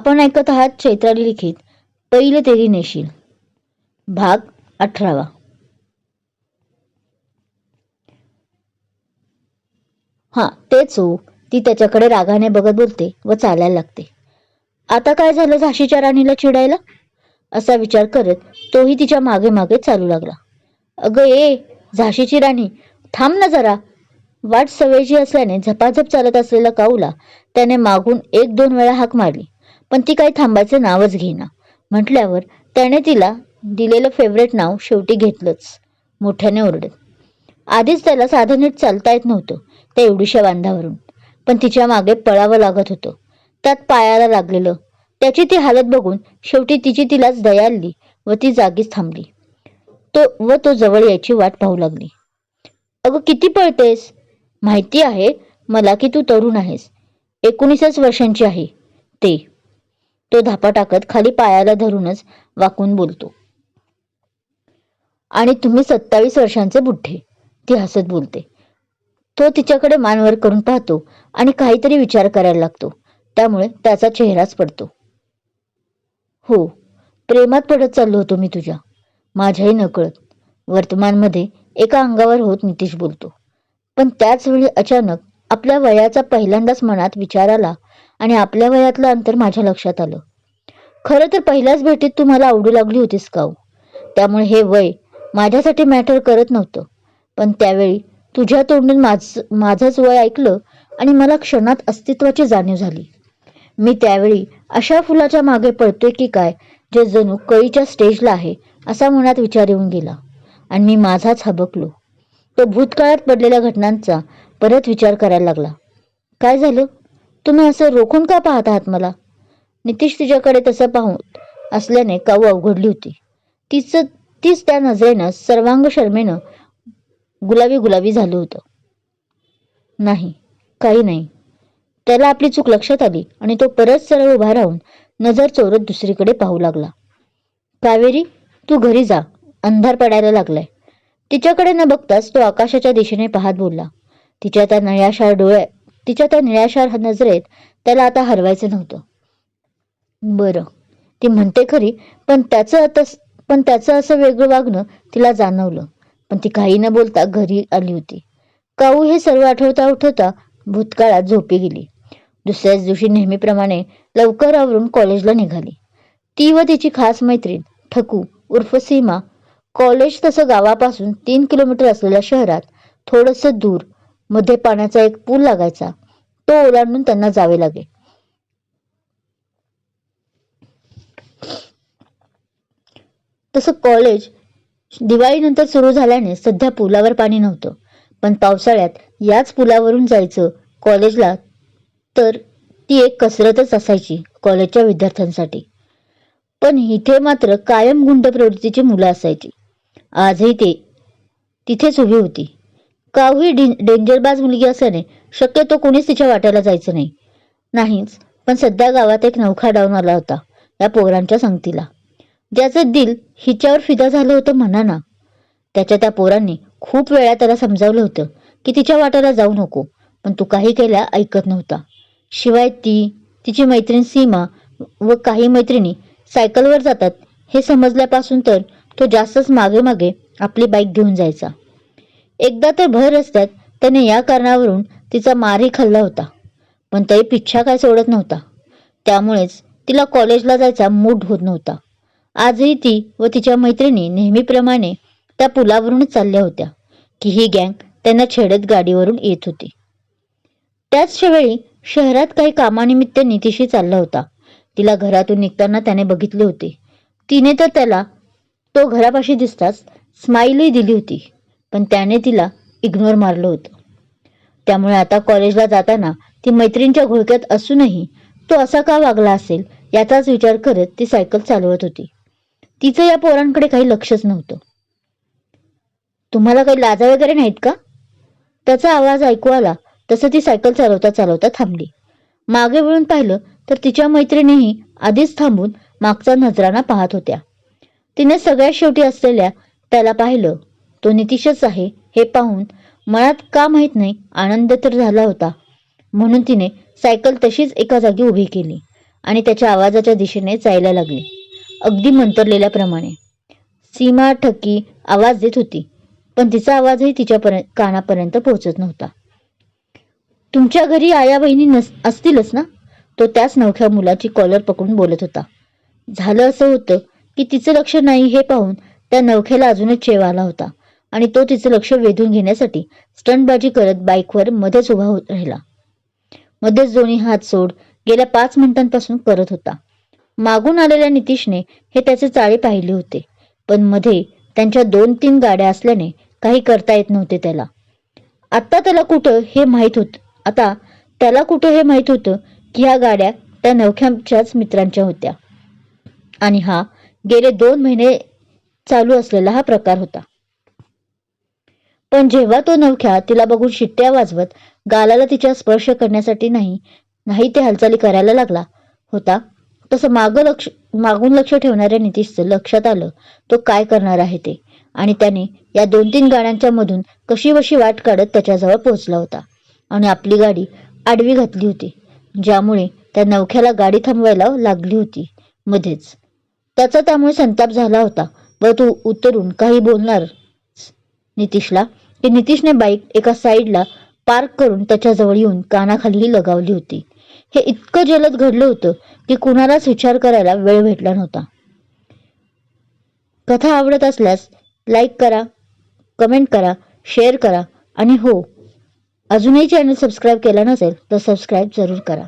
आपण ऐकत आहात चैत्राली लिखित पहिले तेरी नेशील. भाग अठरावा. हा तेच हो. ती त्याच्याकडे रागाने बघत बोलते व चालायला लागते. आता काय झालं झाशीच्या राणीला चिडायला? असा विचार करत तोही तिच्यामागे मागे चालू लागला. अगं ए झाशीची राणी थांब ना जरा. वाट सवयची असल्याने झपाझप चालत असलेला काऊला त्याने मागून एक दोन वेळा हाक मारली. पण ती काही थांबायचं नावच घेईना. म्हटल्यावर त्याने तिला दिलेलं फेवरेट नाव शेवटी घेतलंच. मोठ्याने ओरडत. आधीच त्याला साधं नीट चालता येत नव्हतं त्या एवढीशा बांधावरून पण तिच्यामागे पळावं लागत होतं. त्यात पायाला लागलेलं. त्याची ती हालत बघून शेवटी तिची तिलाच दयालली व ती जागीच थांबली. तो व तो जवळ यायची वाट पाहू लागली. अगं किती पळतेस? माहिती आहे मला की तू तरुण आहेस. एकोणीसच वर्षांची आहे. ते तो धापा टाकत खाली पायाला धरूनच वाकून बोलतो. आणि तुम्ही सत्तावीस वर्षांचे बुड्ढे ती हसत बोलते. तो तिच्याकडे मानवर करून पाहतो आणि काहीतरी विचार करायला लागतो. त्यामुळे त्याचा चेहराच पडतो. हो प्रेमात पडत चाललो होतो मी तुझ्या. माझ्याही नकळत. वर्तमानमध्ये एका अंगावर होत नितीश बोलतो. पण त्याच वेळी अचानक आपल्या वयाचा पहिल्यांदाच मनात विचार आला आणि आपल्या वयातलं अंतर माझ्या लक्षात आलं. खरं तर पहिल्याच भेटीत तू मला आवडू लागली होतीस काऊ हो? त्यामुळे हे वय माझ्यासाठी मॅटर करत नव्हतं. पण त्यावेळी तुझ्या तोंडून माझ माझंच वय ऐकलं आणि मला क्षणात अस्तित्वाची जाणीव झाली. मी त्यावेळी अशा फुलाच्या मागे पळतोय की काय जे जणू कळीच्या स्टेजला आहे असा मनात विचार येऊन गेला. आणि मी माझाच हबकलो. तो भूतकाळात पडलेल्या घटनांचा परत विचार करायला लागला. काय झालं? तुम्ही असं रोखून का पाहत आहात मला? नितीश तिच्याकडे तसं पाहून असल्याने काऊ अवघडली होती. तिचं तीच त्या नजरेनं सर्वांग शर्मेनं गुलाबी गुलाबी झालं होतं. नाही काही नाही. त्याला आपली चूक लक्षात आली आणि तो परत सरळ उभा राहून नजर चोरत दुसरीकडे पाहू लागला. कावेरी तू घरी जा. अंधार पडायला लागलाय. तिच्याकडे न बघताच तो आकाशाच्या दिशेने पाहत बोलला. तिच्या त्या निळ्याशार डोळ्या तिच्या त्या निळ्याशार नजरेत त्याला आता हरवायचं नव्हतं. बरं ती म्हणते खरी पण त्याचं आता पण त्याचं असं वेगळं वागणं तिला जाणवलं पण ती काही न बोलता घरी आली होती. काऊ हे सर्व आठवता उठवता भूतकाळात झोपी गेली. दुसऱ्याच दिवशी नेहमीप्रमाणे लवकर आवरून कॉलेजला निघाली. ती व तिची खास मैत्रीण ठकू उर्फ सीमा कॉलेज तसं गावापासून तीन किलोमीटर असलेल्या शहरात थोडंसं दूर मध्ये पाण्याचा एक पूल लागायचा. तो ओलांडून त्यांना जावे लागे. तसं कॉलेज दिवाळीनंतर सुरू झाल्याने सध्या पुलावर पाणी नव्हतं. पण पावसाळ्यात याच पुलावरून जायचं कॉलेजला तर ती एक कसरतच असायची कॉलेजच्या विद्यार्थ्यांसाठी. पण इथे मात्र कायम गुंड प्रवृत्तीची मुलं असायची. आजही ते तिथेच उभी होती. काव्ही डेंजरबाज मुलगी असल्याने शक्यतो कोणीच तिच्या वाट्याला जायचं नाही. नाहीच पण सध्या गावात एक नौखा डाऊन आला होता या पोरांच्या संगतीला. ज्याचं दिल हिच्यावर फिदा झालं होतं म्हणा ना. त्याच्या त्या पोरांनी खूप वेळा त्याला समजावलं होतं की तिच्या वाट्याला जाऊ नको पण तू काही केल्या ऐकत नव्हता. शिवाय ती तिची मैत्रीण सीमा व काही मैत्रिणी सायकलवर जातात हे समजल्यापासून तर तो जास्तच मागे मागे आपली बाईक घेऊन जायचा. एकदा तर भर रस्त्यात त्याने या कारणावरून तिचा मारही खाल्ला होता. पण तरी पिच्छा काय सोडत नव्हता. त्यामुळेच तिला कॉलेजला जायचा मूड होत नव्हता. आजही ती व तिच्या मैत्रिणी नेहमीप्रमाणे त्या पुलावरूनच चालल्या होत्या की ही गँग त्यांना छेडत गाडीवरून येत होती. त्याच वेळी शहरात काही कामानिमित्त नितीशी चालला होता. तिला घरातून निघताना त्याने बघितले होते. तिने तर त्याला तो घरापाशी दिसताच स्माईलही दिली होती. पण त्याने तिला इग्नोर मारलं होतं. त्यामुळे आता कॉलेजला जाताना ती मैत्रिणीच्या घोळक्यात असूनही तो असा का वागला असेल याचाच विचार करत ती सायकल चालवत होती. तिचं या पोरांकडे काही लक्षच नव्हतं. तुम्हाला काही लाजा वगैरे नाहीत का? त्याचा आवाज ऐकू आला तसं ती सायकल चालवता चालवता थांबली. मागे वळून पाहिलं तर तिच्या मैत्रिणीही आधीच थांबून मागचा नजराना पाहत होत्या. तिने सगळ्यात शेवटी असलेल्या त्याला पाहिलं तो नितीशच आहे हे पाहून मनात का माहीत नाही आनंद तर झाला होता. म्हणून तिने सायकल तशीच एका जागी उभी केली आणि त्याच्या आवाजाच्या दिशेने चायला लागली. अगदी मंतरलेल्याप्रमाणे. सीमा ठक्की आवाज देत होती पण तिचा आवाजही तिच्यापर्यंत कानापर्यंत पोहोचत नव्हता. तुमच्या घरी आया बहिणी नस असतीलच ना? तो त्याच नवख्या मुलाची कॉलर पकडून बोलत होता. झालं असं होतं की तिचं लक्ष नाही हे पाहून त्या नवख्याला अजूनच चेव आला होता. आणि तो तिचं लक्ष वेधून घेण्यासाठी स्टंटबाजी करत बाईकवर मध्येच उभा होत राहिला. मध्येच दोन्ही हात सोड गेल्या पाच मिनिटांपासून करत होता. मागून आलेल्या नितीशने हे त्याचे चाळे पाहिले होते पण मध्ये त्यांच्या दोन तीन गाड्या असल्याने काही करता येत नव्हते त्याला. आता त्याला कुठं हे माहीत होत आता त्याला कुठं हे माहीत होतं की ह्या गाड्या त्या नवख्याच्याच मित्रांच्या होत्या. आणि हा गेले दोन महिने चालू असलेला हा प्रकार होता. पण जेव्हा तो नवख्या तिला बघून शिट्ट्या वाजवत गालाला तिच्या स्पर्श करण्यासाठी नाही नाही ते हालचाली करायला लागला होता तसं मागं लक्ष मागून लक्ष ठेवणाऱ्या नितीशचं लक्षात आलं तो काय करणार आहे ते? आणि त्याने या दोन तीन गाड्यांच्या मधून कशी बशी वाट काढत त्याच्याजवळ पोहोचला होता. आणि आपली गाडी आडवी घातली होती ज्यामुळे त्या नवख्याला गाडी थांबवायला लागली होती मध्येच. त्याचा त्यामुळे संताप झाला होता व तो उतरून काही बोलणार नितीशला की नितीशने बाईक एका साईडला पार्क करून त्याच्याजवळ येऊन कानाखाली लगावली होती. हे इतकं जलद घडलं होतं की कुणालाच विचार करायला वेळ भेटला नव्हता. कथा आवडत असल्यास लाईक करा कमेंट करा शेअर करा आणि हो अजूनही चॅनल सबस्क्राईब केला नसेल तर सबस्क्राईब जरूर करा.